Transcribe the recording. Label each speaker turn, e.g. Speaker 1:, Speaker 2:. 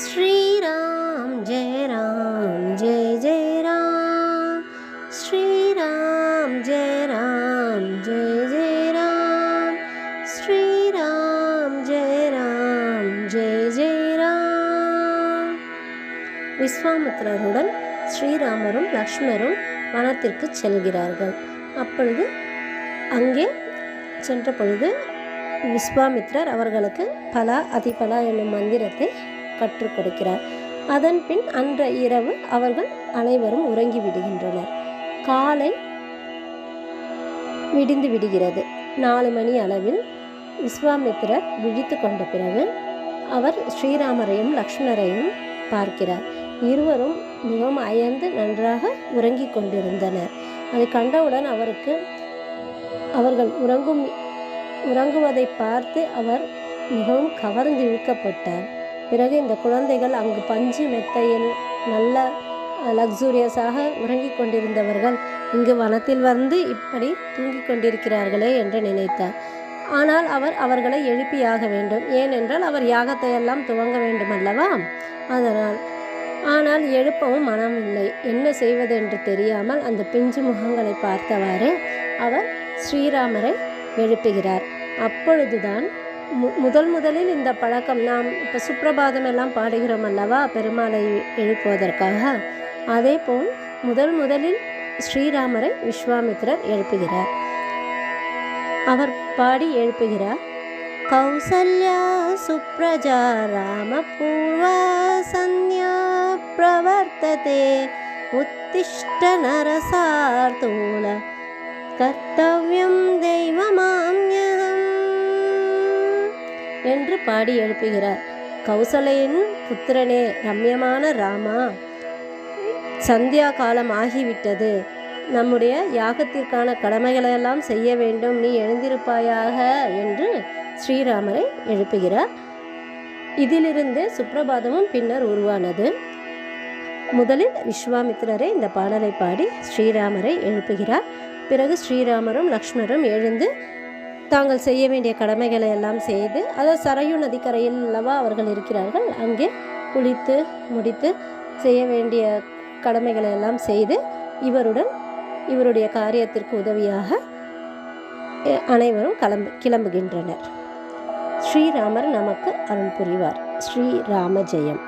Speaker 1: ஸ்ரீராம் ஜெய ராம் ஜெய ஜெய ராம். ஸ்ரீராம் ஜெய ராம் ஜெய ஜெய ராம். ஸ்ரீராம் ஜெய ராம் ஜெய ஜெய ராம். விஸ்வாமித்ரருடன் ஸ்ரீராமரும் லக்ஷ்மரும் வனத்திற்கு செல்கிறார்கள். அப்பொழுது அங்கே சென்ற பொழுது விஸ்வாமித்ரர் அவர்களுக்கு பலா அதிபலா என்னும் மந்திரத்தை கற்றுக் கொடுக்கிறார். அதன் பின் அன்ற இரவு அவர்கள் அனைவரும் உறங்கி விடுகின்றனர். காலை விடிந்து விடுகிறது. நாலு மணி அளவில் விஸ்வாமித்திரர் விழித்து கொண்ட பிறகு அவர் ஸ்ரீராமரையும் லக்ஷ்மணரையும் பார்க்கிறார். இருவரும் மிகவும் அயர்ந்து நன்றாக உறங்கிக் கொண்டிருந்தனர். அதை கண்டவுடன் அவருக்கு அவர்கள் உறங்கும் உறங்குவதை பார்த்து அவர் மிகவும் கவர்ந்து இழுக்கப்பட்டார். பிறகு இந்த குழந்தைகள் அங்கு பஞ்சு மெத்தையில் நல்ல லக்ஸூரியஸாக உறங்கிக் கொண்டிருந்தவர்கள் இங்கு வனத்தில் வந்து இப்படி தூங்கிக் கொண்டிருக்கிறார்களே என்று நினைத்தார். ஆனால் அவர் அவர்களை எழுப்பியாக வேண்டும். ஏனென்றால் அவர் யாகத்தை எல்லாம் துவங்க வேண்டும் அல்லவா அதனால் ஆனால் எழுப்பவும் மனம் இல்லை. என்ன செய்வது என்று தெரியாமல் அந்த பிஞ்சு முகங்களை பார்த்தவாறு அவர் ஸ்ரீராமரை எழுப்புகிறார். அப்பொழுதுதான் முதல் முதலில் இந்த பழக்கம் நாம் இப்போ சுப்பிரபாதம் எல்லாம் பாடுகிறோம் அல்லவா? பெருமாளை எழுப்புவதற்காக. அதே போல் முதல் முதலில் ஸ்ரீராமரை விஸ்வாமித்ரர் எழுப்புகிறார். அவர் பாடி எழுப்புகிறார். கௌசல்யா சுப்ரஜா ராமபூர்வா சந்யா பிரவர்த்ததே. உத்திஷ்ட நரசார்த்தூல கர்த்தவ்யம் தெய்வமாம் என்று பாடி எழுப்புகிறார். கௌசலையின் புத்திரனே ரம்யமான ராமா சந்தியா காலம் ஆகிவிட்டது. நம்முடைய யாகத்திற்கான கடமைகளையெல்லாம் செய்ய வேண்டும் நீ எழுந்திருப்பாயாக என்று ஸ்ரீராமரை எழுப்புகிறார். இதிலிருந்து சுப்பிரபாதமும் பின்னர் உருவானது. முதலில் விஸ்வாமித்திரரை இந்த பாடலை பாடி ஸ்ரீராமரை எழுப்புகிறார். பிறகு ஸ்ரீராமரும் லக்ஷ்மணரும் எழுந்து தாங்கள் செய்ய வேண்டிய கடமைகளை எல்லாம் செய்து அதாவது சரையு நதிக்கரையில் அல்லவா அவர்கள் இருக்கிறார்கள். அங்கே குளித்து முடித்து செய்ய வேண்டிய கடமைகளை எல்லாம் செய்து இவருடன் இவருடைய காரியத்திற்கு உதவியாக அனைவரும் கிளம்பு கிளம்புகின்றனர். ஸ்ரீராமர் நமக்கு அருள் புரிவார். ஸ்ரீராம ஜெயம்.